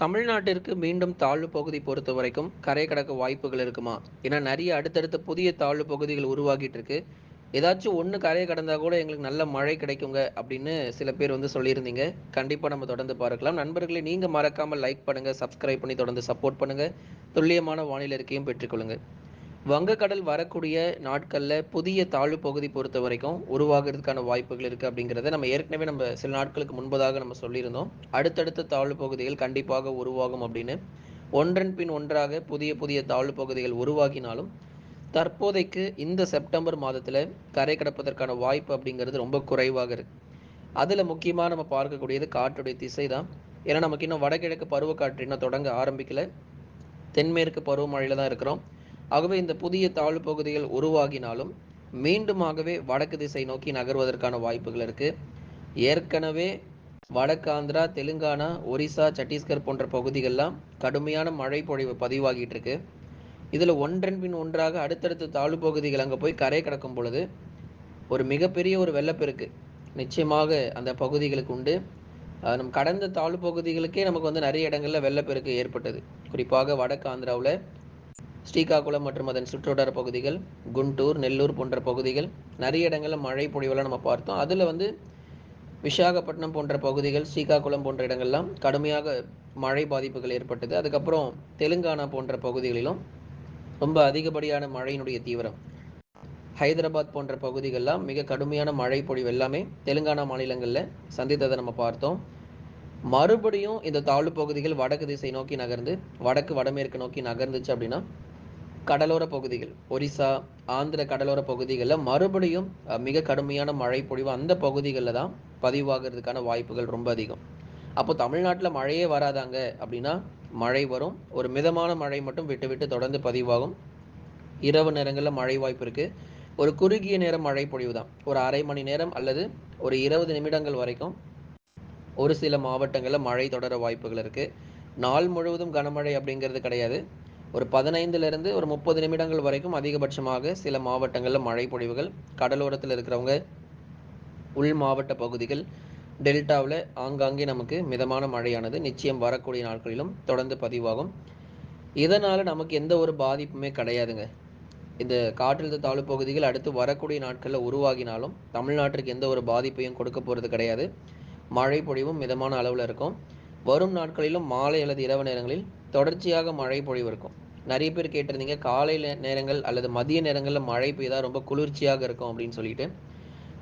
தமிழ்நாட்டிற்கு மீண்டும் தாழ்வு பகுதி பொறுத்த வரைக்கும் கரை கடக்க வாய்ப்புகள் இருக்குமா? ஏன்னா நிறைய அடுத்தடுத்த புதிய தாழ்வு பகுதிகள் உருவாகிட்டு இருக்கு. ஏதாச்சும் ஒன்று கரையை கடந்தால் கூட எங்களுக்கு நல்ல மழை கிடைக்குங்க அப்படின்னு சில பேர் வந்து சொல்லியிருந்தீங்க. கண்டிப்பாக நம்ம தொடர்ந்து பார்க்கலாம். நண்பர்களே நீங்கள் மறக்காமல் லைக் பண்ணுங்கள் சப்ஸ்கிரைப் பண்ணி தொடர்ந்து சப்போர்ட் பண்ணுங்கள் துல்லியமான வானிலை இருக்கையும் பெற்றுக்கொள்ளுங்கள் வங்கக்கடல் வரக்கூடிய நாட்களில் புதிய தாழ்வு பகுதி பொறுத்த வரைக்கும் உருவாகிறதுக்கான வாய்ப்புகள் இருக்குது அப்படிங்கிறத நம்ம ஏற்கனவே நம்ம சில நாட்களுக்கு முன்பதாக நம்ம சொல்லியிருந்தோம். அடுத்தடுத்த தாழ்வு பகுதிகள் கண்டிப்பாக உருவாகும் அப்படின்னு. ஒன்றன் பின் ஒன்றாக புதிய புதிய தாழ்வு பகுதிகள் உருவாகினாலும் தற்போதைக்கு இந்த செப்டம்பர் மாதத்தில் கரை கடப்பதற்கான வாய்ப்பு அப்படிங்கிறது ரொம்ப குறைவாக இருக்கு. அதில் முக்கியமாக நம்ம பார்க்கக்கூடியது காற்றுடைய திசை தான் ஏன்னா நமக்கு இன்னும் வடகிழக்கு பருவக்காற்று இன்னும் தொடங்க ஆரம்பிக்கல. தென்மேற்கு பருவமழையில் தான் இருக்கிறோம். ஆகவே இந்த புதிய தாழ்வு பகுதிகள் உருவாகினாலும் மீண்டுமாகவே வடக்கு திசை நோக்கி நகர்வதற்கான வாய்ப்புகள் இருக்கு. ஏற்கனவே வடக்கு ஆந்திரா தெலுங்கானா ஒரிசா சத்தீஸ்கர் போன்ற பகுதிகள்லாம் கடுமையான மழை பொழிவு பதிவாகிட்டு இருக்கு. இதில் ஒன்றன் பின் ஒன்றாக அடுத்தடுத்த தாழ்வு பகுதிகள் அங்கே போய் கரை கடக்கும் பொழுது ஒரு மிகப்பெரிய ஒரு வெள்ளப்பெருக்கு நிச்சயமாக அந்த பகுதிகளுக்கு உண்டு. நம் கடந்த தாழ்வு பகுதிகளுக்கே நமக்கு வந்து நிறைய இடங்களில் வெள்ளப்பெருக்கு ஏற்பட்டது. குறிப்பாக வடக்கு ஆந்திராவில் ஸ்ரீகாகுளம் மற்றும் அதன் சுற்றுவட்டார பகுதிகள் குண்டூர் நெல்லூர் போன்ற பகுதிகள் நிறைய இடங்களில் மழை பொழிவெல்லாம் நம்ம பார்த்தோம். அதில் வந்து விசாகப்பட்டினம் போன்ற பகுதிகள் ஸ்ரீகாகுளம் போன்ற இடங்கள்லாம் கடுமையாக மழை பாதிப்புகள் ஏற்பட்டது. அதுக்கப்புறம் தெலுங்கானா போன்ற பகுதிகளிலும் ரொம்ப அதிகப்படியான மழையினுடைய தீவிரம். ஹைதராபாத் போன்ற பகுதிகள்லாம் மிக கடுமையான மழை பொழிவு எல்லாமே தெலுங்கானா மாநிலங்களில் சந்தித்ததை நம்ம பார்த்தோம். மறுபடியும் இந்த தாழ்வு பகுதிகள் வடக்கு திசை நோக்கி நகர்ந்து வடக்கு வடமேற்கு நோக்கி நகர்ந்துச்சு அப்படின்னா கடலோர பகுதிகள் ஒரிசா ஆந்திர கடலோர பகுதிகளில் மறுபடியும் மிக கடுமையான மழை பொழிவு அந்த பகுதிகளில் தான் பதிவாகிறதுக்கான வாய்ப்புகள் ரொம்ப அதிகம். அப்போ தமிழ்நாட்டில் மழையே வராதாங்க அப்படின்னா மழை வரும். ஒரு மிதமான மழை மட்டும் விட்டு விட்டு தொடர்ந்து பதிவாகும். இரவு நேரங்களில் மழை வாய்ப்பு இருக்கு. ஒரு குறுகிய நேரம் மழை பொழிவு தான். ஒரு அரை மணி நேரம் அல்லது ஒரு இருபது நிமிடங்கள் வரைக்கும் ஒரு சில மாவட்டங்களில் மழை தொடர வாய்ப்புகள் இருக்கு. நாள் முழுவதும் கனமழை அப்படிங்கிறது கிடையாது. ஒரு பதினைந்துலேருந்து ஒரு முப்பது நிமிடங்கள் வரைக்கும் அதிகபட்சமாக சில மாவட்டங்களில் மழை பொழிவுகள் கடலோரத்தில் இருக்கிறவங்க உள் மாவட்ட பகுதிகள் டெல்டாவில் ஆங்காங்கே நமக்கு மிதமான மழையானது நிச்சயம் வரக்கூடிய நாட்களிலும் தொடர்ந்து பதிவாகும். இதனால் நமக்கு எந்த ஒரு பாதிப்புமே கிடையாதுங்க. இந்த காற்றழுத்த தாழ்வு பகுதிகள் அடுத்து வரக்கூடிய நாட்களில் உருவாகினாலும் தமிழ்நாட்டிற்கு எந்த ஒரு பாதிப்பையும் கொடுக்க போகிறது கிடையாது. மழை பொழிவும் மிதமான அளவில் இருக்கும். வரும் நாட்களிலும் மாலை அல்லது இரவு நேரங்களில் தொடர்ச்சியாக மழை பொழிவு இருக்கும் நிறைய பேர் கேட்டிருந்தீங்க காலை நேரங்கள் அல்லது மதிய நேரங்களில் மழை பெய்தால் ரொம்ப குளிர்ச்சியாக இருக்கும் அப்படின்னு சொல்லிட்டு.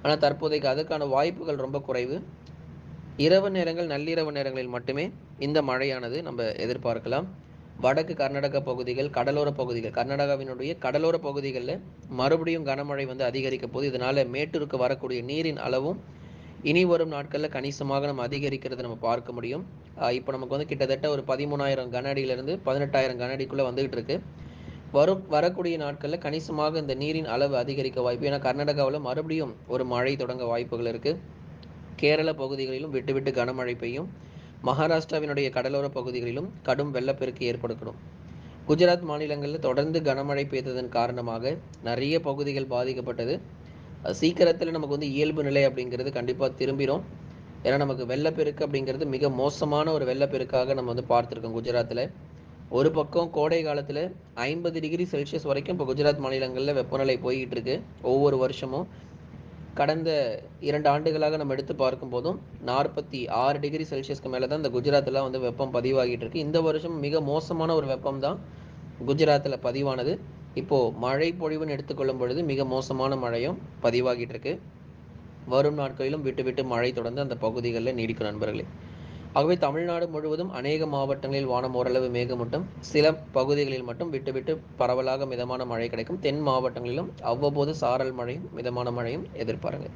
ஆனால் தற்போதைக்கு அதுக்கான வாய்ப்புகள் ரொம்ப குறைவு. இரவு நேரங்கள் நள்ளிரவு நேரங்களில் மட்டுமே இந்த மழையானது நம்ம எதிர்பார்க்கலாம். வடக்கு கர்நாடக பகுதிகள் கடலோர பகுதிகள் கர்நாடகாவினுடைய கடலோர பகுதிகளில் மறுபடியும் கனமழை வந்து அதிகரிக்க போது இதனால் மேட்டூருக்கு வரக்கூடிய நீரின் அளவும் இனி வரும் நாட்களில் கணிசமாக நம்ம அதிகரிக்கிறதை நம்ம பார்க்க முடியும். இப்போ நமக்கு வந்து கிட்டத்தட்ட ஒரு பதிமூணாயிரம் கனஅடியிலேருந்து பதினெட்டாயிரம் கனஅடிக்குள்ளே வந்துகிட்டு இருக்கு. வரும் வரக்கூடிய நாட்களில் கணிசமாக இந்த நீரின் அளவு அதிகரிக்க வாய்ப்பு ஏன்னா கர்நாடகாவில் மறுபடியும் ஒரு மழை தொடங்க வாய்ப்புகள் இருக்குது கேரள பகுதிகளிலும் விட்டு விட்டு கனமழை பெய்யும். மகாராஷ்டிராவினுடைய கடலோர பகுதிகளிலும் கடும் வெள்ளப்பெருக்கு ஏற்படுத்தணும் குஜராத் மாநிலங்களில் தொடர்ந்து கனமழை பெய்ததன் காரணமாக நிறைய பகுதிகள் பாதிக்கப்பட்டது. சீக்கிரத்தில் நமக்கு வந்து இயல்பு நிலை அப்படிங்கிறது கண்டிப்பாக திரும்பிடும் ஏன்னா நமக்கு வெள்ளப்பெருக்கு அப்படிங்கிறது மிக மோசமான ஒரு வெள்ளப்பெருக்காக நம்ம வந்து பார்த்துருக்கோம் குஜராத்தில். ஒரு பக்கம் கோடை காலத்தில் ஐம்பது டிகிரி செல்சியஸ் வரைக்கும் இப்போ குஜராத் மாநிலங்களில் வெப்பநிலை போய்கிட்டு இருக்கு ஒவ்வொரு வருஷமும் கடந்த இரண்டு ஆண்டுகளாக நம்ம எடுத்து பார்க்கும் போதும் நாற்பத்தி ஆறு டிகிரி செல்சியஸ்க்கு மேலே தான் இந்த குஜராத்தில் வந்து வெப்பம் பதிவாகிட்டு இருக்கு இந்த வருஷம் மிக மோசமான ஒரு வெப்பம் தான் குஜராத்தில் பதிவானது. இப்போது மழை பொழிவுன்னு எடுத்துக்கொள்ளும் பொழுது மிக மோசமான மழையும் பதிவாகிட்டு இருக்கு வரும் நாட்களிலும் விட்டு விட்டு மழை தொடர்ந்து அந்த பகுதிகளில் நீடிக்கும் நண்பர்களே. ஆகவே தமிழ்நாடு முழுவதும் அநேக மாவட்டங்களில் வானம் ஓரளவு மேகமூட்டம் சில பகுதிகளில் மட்டும் விட்டு விட்டு பரவலாக மிதமான மழை கிடைக்கும். தென் மாவட்டங்களிலும் அவ்வப்போது சாரல் மழையும் மிதமான மழையும் எதிர்பாருங்கள்.